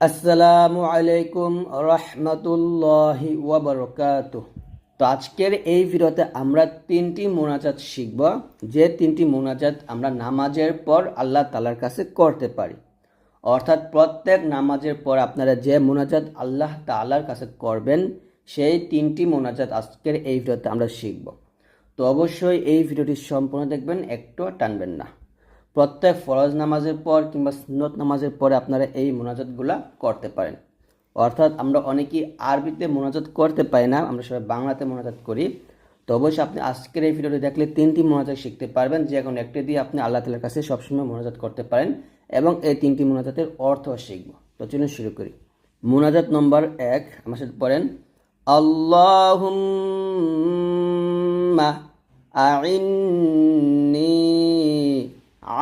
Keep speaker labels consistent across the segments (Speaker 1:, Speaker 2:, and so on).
Speaker 1: আসসালামু আলাইকুম রহমতুল্লাহি ওয়াবারকাত তো আজকের এই ভিডিওতে আমরা তিনটি মোনাজাত শিখব, যে তিনটি মোনাজাত আমরা নামাজের পর আল্লাহ তালার কাছে করতে পারি। অর্থাৎ প্রত্যেক নামাজের পর আপনারা যে মোনাজাত আল্লাহ তালার কাছে করবেন, সেই তিনটি মোনাজাত আজকের এই ভিডিওতে আমরা শিখব। তো অবশ্যই এই ভিডিওটি সম্পূর্ণ দেখবেন একটু টানবেন না। প্রত্যেক ফরজ নামাজের পর কিংবা সুন্নত নামাজের পরে আপনারা এই মোনাজাতগুলা করতে পারেন। অর্থাৎ আমরা অনেকেই আরবিতে মোনাজাত করতে পারি না, আমরা সবাই বাংলাতে মোনাজাত করি। তো অবশ্যই আপনি আজকের এই ভিডিওটি দেখলে তিনটি মোনাজাত শিখতে পারবেন, যে এখন একটি দিয়ে আপনি আল্লাহ তালার কাছে সবসময় মোনাজাত করতে পারেন এবং এই তিনটি মোনাজাতের অর্থ শিখব। তো চলুন শুরু করি। মোনাজাত নম্বর এক, আমার সাথে পড়েন, আল্লাহুম্মা আইন্নি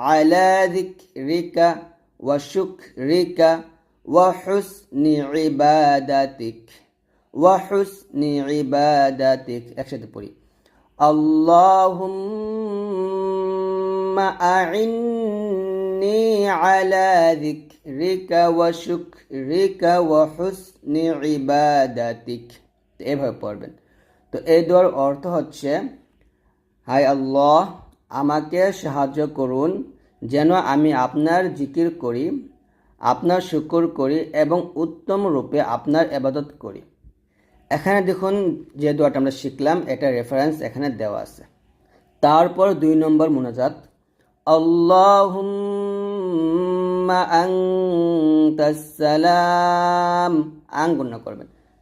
Speaker 1: على ذكرك وشكرك وحسن عبادتك وحسن عبادتك একসাথে পড়ি اللهم أعني على ذكرك وشكرك وحسن عبادتك তো এভাবে পড়বেন তো এই দোয়ার অর্থ হচ্ছে হাই আল্লাহ আমাকে সাহায্য করুন যেন আমি আপনার জিকির করি, আপনার শুকর করি এবং উত্তম রূপে আপনার এবাদত করি। এখানে দেখুন যে দোয়াটা আমরা শিখলাম এটা রেফারেন্স এখানে দেওয়া আছে। তারপর দুই নম্বর মোনাজাত, আল্লাহুম্মা আনতাস সালাম আং গণ্য করবেন।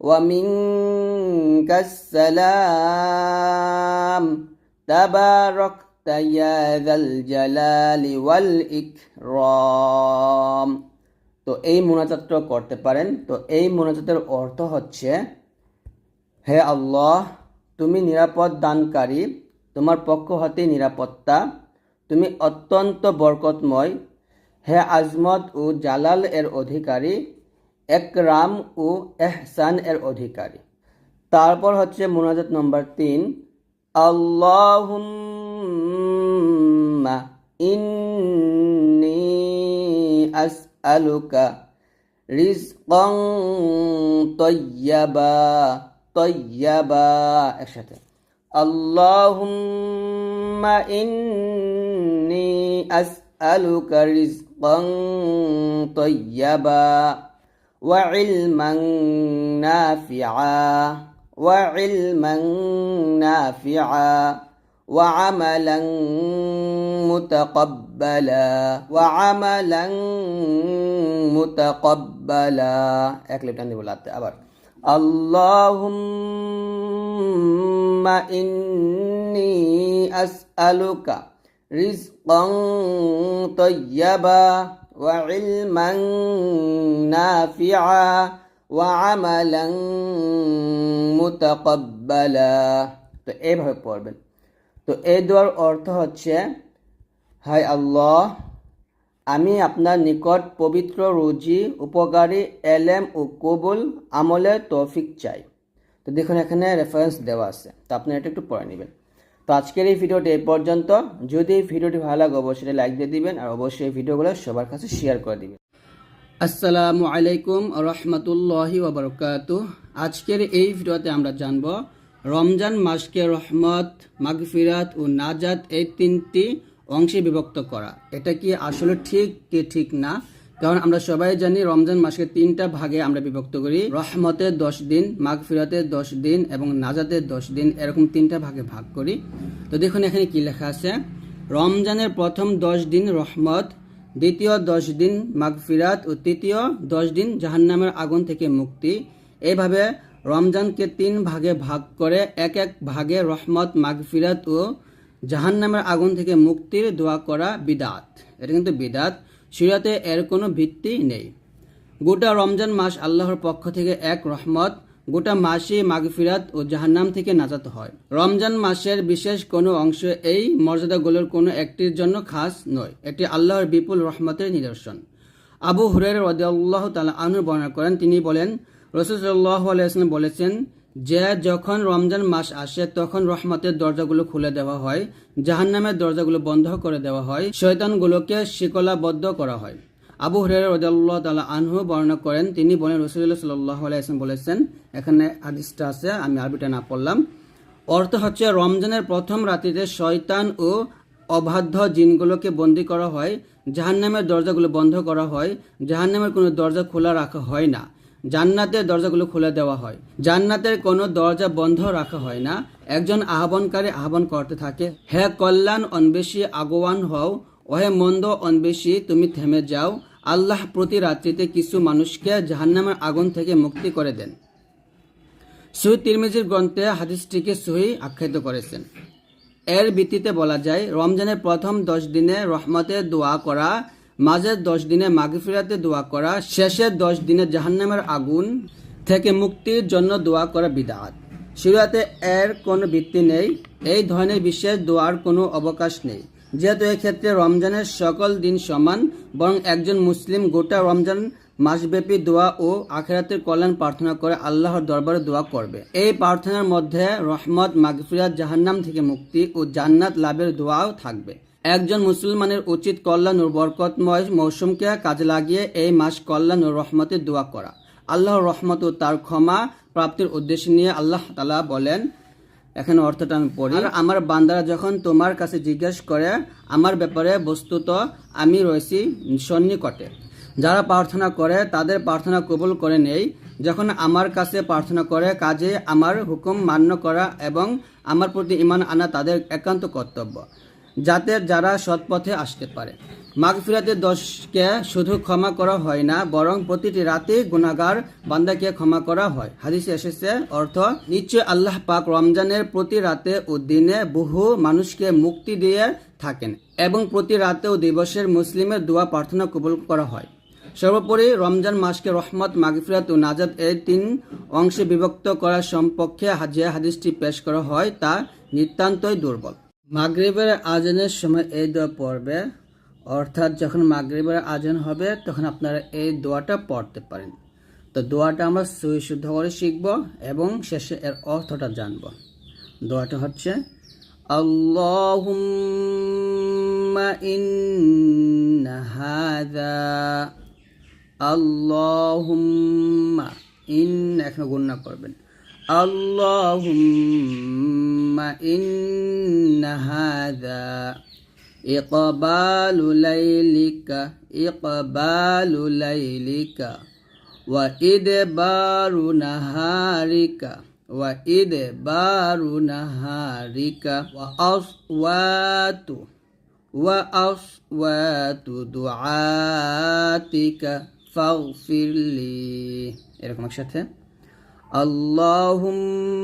Speaker 1: ومنك السلام تباركت يا ذا الجلال والإكرام তো এই মোনাজাতটা করতে পারেন তো এই মোনাজাতের অর্থ হচ্ছে হে আল্লাহ তুমি নিরাপদ দানকারী তোমার পক্ষ হতে নিরাপত্তা তুমি অত্যন্ত বরকতময় হে আজমত ও জালাল এর অধিকারী একরাম ও এহসান এর অধিকারী। তারপর হচ্ছে মোনাজাত নম্বর তিন, আল্লাহুম্মা ইন্নি আসআলুকা রিজকান তয়্যাবা তয়্যাবা একসাথে। আল্লাহুম্মা ইন্নি আসআলুকা রিজকান তয়্যাবা وعلما نافعا وعلما نافعا وعملا متقبلا وعملا متقبلا এক লিপটান দিব লাতে আবার اللهم إني أسألك رزقا طيبا وعلما نافعا وعملا متقبلا তো এইভাবে পড়বেন তো এই দোয়ার অর্থ হচ্ছে হাই আল্লাহ আমি আপনার নিকট পবিত্র রুজি উপকারী এলেম ও কবুল আমলের তৌফিক চাই তো দেখুন এখানে রেফারেন্স দেওয়া আছে তো আপনি এটা একটু পড়ে নেবেন তো আজকের এই ভিডিওটি এই পর্যন্ত। যদি এই ভিডিওটি ভালো লাগে, অবশ্যই লাইক দিয়ে দিবেন আর অবশ্যই এই ভিডিওগুলো সবার কাছে শেয়ার করে দিবেন। আসসালামু আলাইকুম রহমতুল্লাহি আজকের এই ভিডিওতে আমরা জানব রমজান মাসকে রহমত, মাগফিরাত ও নাজাত এই তিনটি অংশে বিভক্ত করা। এটা কি আসলে ঠিক কি ঠিক না? কারণ আমরা সবাই জানি রমজান মাসকে তিনটা ভাগে আমরা বিভক্ত করি। রহমতের দশ দিন মাঘ ফিরাতের দশ দিন এবং নাজাতের দশ দিন এরকম তিনটা ভাগে ভাগ করি। তো দেখুন এখানে কি লেখা আছে? রমজানের প্রথম দশ দিন রহমত, দ্বিতীয় দশ দিন মাগফিরাত ও তৃতীয় দশ দিন জাহান্নামের আগুন থেকে মুক্তি। এইভাবে রমজানকে তিন ভাগে ভাগ করে এক এক ভাগে রহমত, মাগফিরাত ও জাহান্নামের আগুন থেকে মুক্তির দোয়া করা বিদাত। এটা কিন্তু বিদাত। সিরাতে এর কোনো ভিত্তি নেই। গোটা রমজান মাস আল্লাহর পক্ষ থেকে এক রহমত, গোটা মাসই মাগফিরাত ও জাহান্নাম থেকে নাজাত হয়। রমজান মাসের বিশেষ কোনো অংশ এই মর্যাদাগুলোর কোনো একটির জন্য খাস নয়। এটি আল্লাহর বিপুল রহমতের নিদর্শন। আবু হুরের রদিয়াল্লাহ তালা আনু বর্ণনা করেন, তিনি বলেন রসুল্লাহ আলাইসলাম বলেছেন যে যখন রমজান মাস আসে, তখন রহমতের দরজাগুলো খুলে দেওয়া হয়, জাহান্নামের দরজাগুলো বন্ধ করে দেওয়া হয়, শয়তানগুলোকে শিকলাবদ্ধ করা হয়। আবু হরের রদাল্লাহ তালা আনহু বর্ণনা করেন, তিনি বলেন রসুল্লাহ সাল্লাহ আলাইসলাম বলেছেন, এখানে হাদিসটা আছে, আমি আরবিটা না পড়লাম, অর্থ হচ্ছে রমজানের প্রথম রাত্রিতে শয়তান ও অবাধ্য জিনগুলোকে বন্দি করা হয়, জাহান্নামের দরজাগুলো বন্ধ করা হয়, জাহান্নামের কোনো দরজা খোলা রাখা হয় না। জান্নাতের দরজাগুলো খুলে দেওয়া হয়। জান্নাতের কোনো দরজা বন্ধ রাখা হয় না। একজন আহ্বানকারী আহ্বান করতে থাকে, হে কল্যাণ অন্বেষী আগোয়ান হও। ওহে মন্দ অন্বেষী তুমি থেমে যাও। আল্লাহ প্রতি রাত্রিতে কিছু মানুষকে জাহান্নামের আগুন থেকে মুক্তি করে দেন। সহি তিরমিজির গ্রন্থে হাদিসটিকে সহি আখ্যায়িত করেছেন। এর ভিত্তিতে বলা যায়, রমজানের প্রথম দশ দিনে রহমতের দোয়া করা মাঝের দশ দিনে মাগফিরাতে দোয়া করা, শেষের দশ দিনে জাহান্নামের আগুন থেকে মুক্তির জন্য দোয়া করা বিদাত। শিরাতে এর কোনো ভিত্তি নেই, এই ধরনের বিশেষ দোয়ার কোনো অবকাশ নেই। যেহেতু এক্ষেত্রে রমজানের সকল দিন সমান, বরং একজন মুসলিম গোটা রমজান মাসব্যাপী দোয়া ও আখেরাতের কল্যাণ প্রার্থনা করে আল্লাহর দরবারে দোয়া করবে। এই প্রার্থনার মধ্যে রহমত, মাগফিরাত, জাহান্নাম থেকে মুক্তি ও জান্নাত লাভের দোয়াও থাকবে। একজন মুসলমানের উচিত কল্যাণ ও বরকতময় মৌসুমকে কাজে লাগিয়ে এই মাস কল্যাণ ও রহমতের দোয়া করা। আল্লাহর রহমত ও তার ক্ষমা প্রাপ্তির উদ্দেশ্য নিয়ে আল্লাহ তালা বলেন এখানে অর্থটা আমি পড়ি। আমার বান্দারা যখন তোমার কাছে জিজ্ঞেস করে আমার ব্যাপারে বস্তুত আমি রয়েছি সন্নিকটে। যারা প্রার্থনা করে তাদের প্রার্থনা কবুল করে নেই। যখন আমার কাছে প্রার্থনা করে কাজে আমার হুকুম মান্য করা এবং আমার প্রতি ইমান আনা তাদের একান্ত কর্তব্য। যাতে যারা সৎপথে আসতে পারে। মাগফিরাতের দশকে শুধু ক্ষমা করা হয় না, বরং প্রতিটি রাতে গুণাগার বান্দাকে ক্ষমা করা হয়। হাদিসে এসেছে অর্থ, নিশ্চয় আল্লাহ পাক রমজানের প্রতি রাতে ও দিনে বহু মানুষকে মুক্তি দিয়ে থাকেন এবং প্রতি রাতে ও দিবসের মুসলিমের দোয়া প্রার্থনা কবুল করা হয়। সর্বোপরি রমজান মাসকে রহমত, মাগফিরাত ও নাজাদ এই তিন অংশে বিভক্ত করার সম্পক্ষে যে হাদিসটি পেশ করা হয় তা নিতান্তই দুর্বল। মাগরিবের আজানের সময় এই দোয়া পড়বে। অর্থাৎ যখন মাগরিবের আজান হবে, তখন আপনারা এই দোয়াটা পড়তে পারেন। তো দোয়াটা আমরা সহি শুদ্ধ করে শিখব এবং শেষে এর অর্থটা জানব। দোয়াটা হচ্ছে, আল্লাহুম্মা ইন্না আল্লাহুম্মা ইন এখন গুণনা করবেন। اللهم إن هذا إقبال ليلك إقبال ليلك وإدبار نهارك وإدبار نهارك وأصوات وأصوات دعاتك فاغفر لي. إيه رقمك اللهم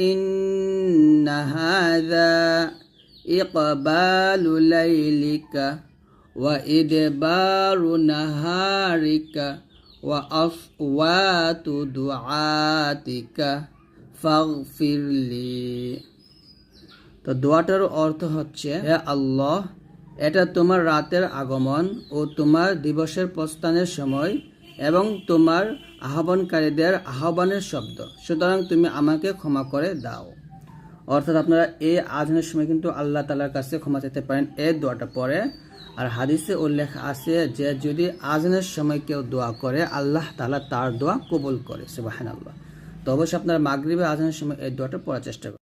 Speaker 1: إن هذا إقبال ليلك وإدبار نهارك وأصوات دعاتك فاغفر لي তো দোয়াটার অর্থ হচ্ছে হে আল্লাহ এটা তোমার রাতের আগমন ও তোমার দিবসের প্রস্থানের সময় এবং তোমার আহ্বানকারীদের আহ্বানের শব্দ। সুতরাং তুমি আমাকে ক্ষমা করে দাও। অর্থাৎ আপনারা এই আজানের সময় কিন্তু আল্লাহ তালার কাছে ক্ষমা চাইতে পারেন এ দোয়াটা পরে। আর হাদিসে উল্লেখ আছে যে, যদি আজানের সময় কেউ দোয়া করে, আল্লাহ তালা তার দোয়া কবুল করে। সুবাহান আল্লাহ তো অবশ্যই আপনার মাগরীবে আজানের সময় এই দোয়াটা পড়ার চেষ্টা